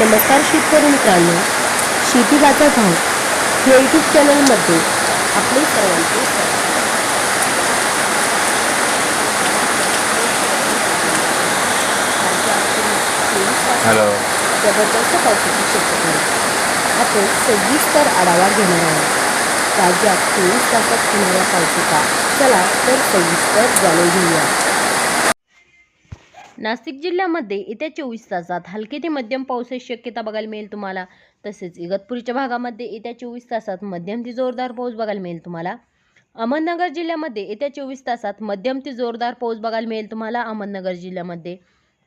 नमस्कार शेतकरी मित्रांनो शेती बाजार भाव या यूट्यूब चॅनलमध्ये आपले सर्वांचे. हॅलो जबरदस्त पावसाची शक्यता. आहे आपण सविस्तर आढावा घेणार आहोत. राज्यात चोवीस तासात होणाऱ्या पावसाचा चला तर सविस्तर जाणून घेऊया. नाशिक जिल्ह्यामध्ये येत्या चोवीस तासात हलके ते मध्यम पावसाची शक्यता बघायला मिळेल तुम्हाला. तसेच इगतपुरीच्या भागामध्ये येत्या चोवीस तासात मध्यम ते जोरदार पाऊस बघायला मिळेल तुम्हाला. अहमदनगर जिल्ह्यामध्ये येत्या चोवीस तासात मध्यम ते जोरदार पाऊस बघायला मिळेल तुम्हाला अहमदनगर जिल्ह्यामध्ये.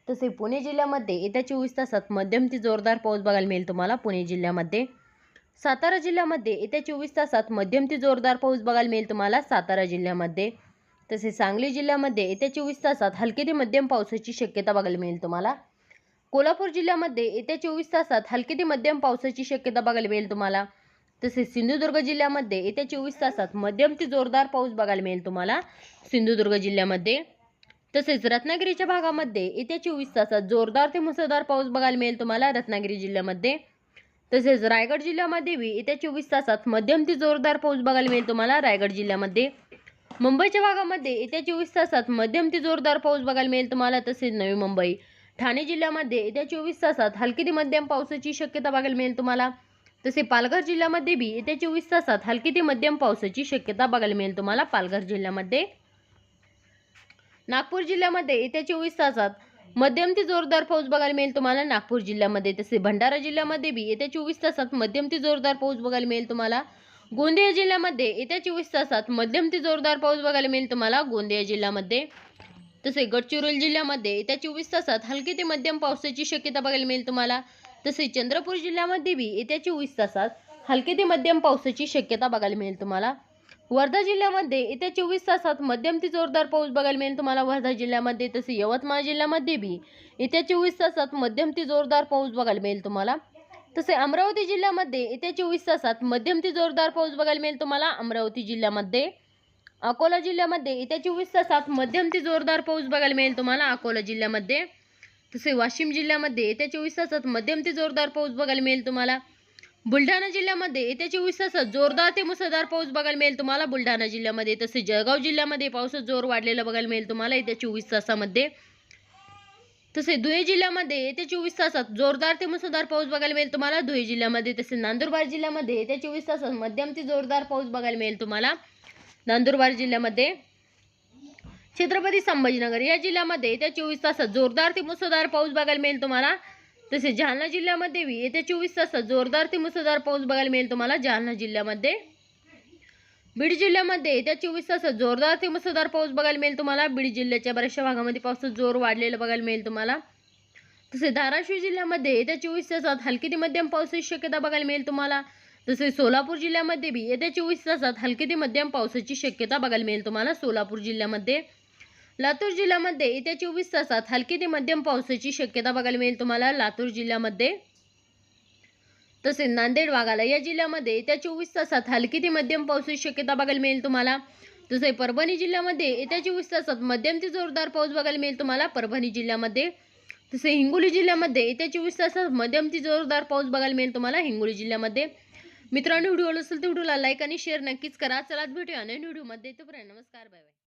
तसे पुणे जिल्ह्यामध्ये येत्या चोवीस तासात मध्यम ते जोरदार पाऊस बघायला मिळेल तुम्हाला पुणे जिल्ह्यामध्ये. सातारा जिल्ह्यामध्ये येत्या चोवीस तासात मध्यम ते जोरदार पाऊस बघायला मिळेल तुम्हाला सातारा जिल्ह्यामध्ये. तसेच सांगली जिल्ह्यामध्ये येत्या चोवीस तासात हलके ते मध्यम पावसाची शक्यता बघायला मिळेल तुम्हाला. कोल्हापूर जिल्ह्यामध्ये येत्या चोवीस तासात हलके ते मध्यम पावसाची शक्यता बघायला मिळेल तुम्हाला. तसेच सिंधुदुर्ग जिल्ह्यामध्ये येत्या चोवीस तासात मध्यम ते जोरदार पाऊस बघायला मिळेल तुम्हाला. सिंधुदुर्ग जिल्ह्यामध्ये तसेच रत्नागिरीच्या भागामध्ये येत्या चोवीस तासात जोरदार ते मुसळधार पाऊस बघायला मिळेल तुम्हाला रत्नागिरी जिल्ह्यामध्ये. तसेच रायगड जिल्ह्यामध्ये बी येत्या चोवीस तासात मध्यम ते जोरदार पाऊस बघायला मिळेल तुम्हाला. रायगड जिल्ह्यामध्ये मुंबईच्या भागामध्ये येत्या चोवीस तासात मध्यम ते जोरदार पाऊस बघायला मिळेल. तुम्हाला तसेच नवी मुंबई. ठाणे जिल्ह्यामध्ये येत्या चोवीस तासात हलकी ते मध्यम पावसाची शक्यता बघायला मिळेल तुम्हाला. तसे पालघर जिल्ह्यामध्ये बी येत्या चोवीस तासात हलकी ते मध्यम पावसाची शक्यता बघायला मिळेल तुम्हाला. पालघर जिल्ह्यामध्ये. नागपूर जिल्ह्यामध्ये येत्या चोवीस तासात मध्यम ते जोरदार पाऊस बघायला मिळेल तुम्हाला. नागपूर जिल्ह्यामध्ये तसे भंडारा जिल्ह्यामध्ये बी येत्या चोवीस तासात मध्यम ते जोरदार पाऊस बघायला मिळेल तुम्हाला. गोंदिया जिल्ह्यामध्ये येत्या चोवीस तासात मध्यम ते जोरदार पाऊस बघायला मिळेल तुम्हाला गोंदिया जिल्ह्यामध्ये. तसे गडचिरोली जिल्ह्यामध्ये येत्या चोवीस तासात हलके ते मध्यम पावसाची शक्यता बघायला मिळेल तुम्हाला. तसे चंद्रपूर जिल्ह्यामध्ये बी येत्या चोवीस तासात हलके ते मध्यम पावसाची शक्यता बघायला मिळेल तुम्हाला. वर्धा जिल्ह्यामध्ये येत्या चोवीस तासात मध्यम ते जोरदार पाऊस बघायला मिळेल तुम्हाला. वर्धा जिल्ह्यामध्ये तसे यवतमाळ जिल्ह्यामध्ये बी येत्या चोवीस तासात मध्यम ते जोरदार पाऊस बघायला मिळेल तुम्हाला. तसे अमरावती जिल्ह्यामध्ये येत्या चोवीस तासात मध्यम ते जोरदार पाऊस बघायला मिळेल तुम्हाला. अमरावती जिल्ह्यामध्ये अकोला जिल्ह्यामध्ये येत्या चोवीस तासात मध्यम ते जोरदार पाऊस बघायला मिळेल तुम्हाला. अकोला जिल्ह्यामध्ये तसे वाशिम जिल्ह्यामध्ये येत्या चोवीस तासात मध्यम ते जोरदार पाऊस बघायला मिळेल तुम्हाला. बुलढाणा जिल्ह्यामध्ये येत्या चोवीस तासात जोरदार ते मुसळधार पाऊस बघायला मिळेल तुम्हाला. बुलढाणा जिल्ह्यामध्ये तसे जळगाव जिल्ह्यामध्ये पावसाचा जोर वाढलेला बघायला मिळेल तुम्हाला येत्या चोवीस तासामध्ये. तसे धुळे जिल्ह्यामध्ये येत्या चोवीस तासात जोरदार ते मुसळधार पाऊस बघायला मिळेल तुम्हाला. धुळे जिल्ह्यामध्ये तसे नंदुरबार जिल्ह्यामध्ये येत्या चोवीस तासात मध्यम ते जोरदार पाऊस बघायला मिळेल तुम्हाला. नंदुरबार जिल्ह्यामध्ये छत्रपती संभाजीनगर या जिल्ह्यामध्ये येत्या चोवीस तासात जोरदार ते मुसळधार पाऊस बघायला मिळेल तुम्हाला. तसेच जालना जिल्ह्यामध्ये येत्या चोवीस तासात जोरदार ते मुसळधार पाऊस बघायला मिळेल तुम्हाला. जालना जिल्ह्यामध्ये बीड जिल्ह्यामध्ये येत्या चोवीस तासात जोरदार ते मुसळधार पाऊस बघायला मिळेल तुम्हाला. बीड जिल्ह्याच्या बऱ्याचशा भागामध्ये पावसाचा जोर वाढलेला बघायला मिळेल तुम्हाला. तसे धाराशिव जिल्ह्यामध्ये येत्या चोवीस तासात हलकी ते मध्यम पावसाची शक्यता बघायला मिळेल तुम्हाला. तसे सोलापूर जिल्ह्यामध्ये बी येत्या चोवीस तासात हलकी ते मध्यम पावसाची शक्यता बघायला मिळेल तुम्हाला. सोलापूर जिल्ह्यामध्ये लातूर जिल्ह्यामध्ये येत्या चोवीस तासात हलकी ते मध्यम पावसाची शक्यता बघायला मिळेल तुम्हाला. लातूर जिल्ह्यामध्ये तसेच नांदेड वाघाला या जिल्ह्यामध्ये येत्या चोवीस तासात हलकी ते मध्यम पावसाची शक्यता बघायला मिळेल तुम्हाला. तसे परभणी जिल्ह्यामध्ये येत्या चोवीस तासात मध्यम ते जोरदार पाऊस बघायला मिळेल तुम्हाला. परभणी जिल्ह्यामध्ये तसे हिंगोली जिल्ह्यामध्ये येत्या चोवीस तासात मध्यम ते जोरदार पाऊस बघायला मिळेल तुम्हाला. हिंगोली जिल्ह्यामध्ये मित्रांनो व्हिडिओ असेल तर व्हिडिओला लाईक आणि शेअर नक्कीच करा. चला भेटूया नवीन व्हिडिओमध्ये. तोपर्यंत नमस्कार बाय बाय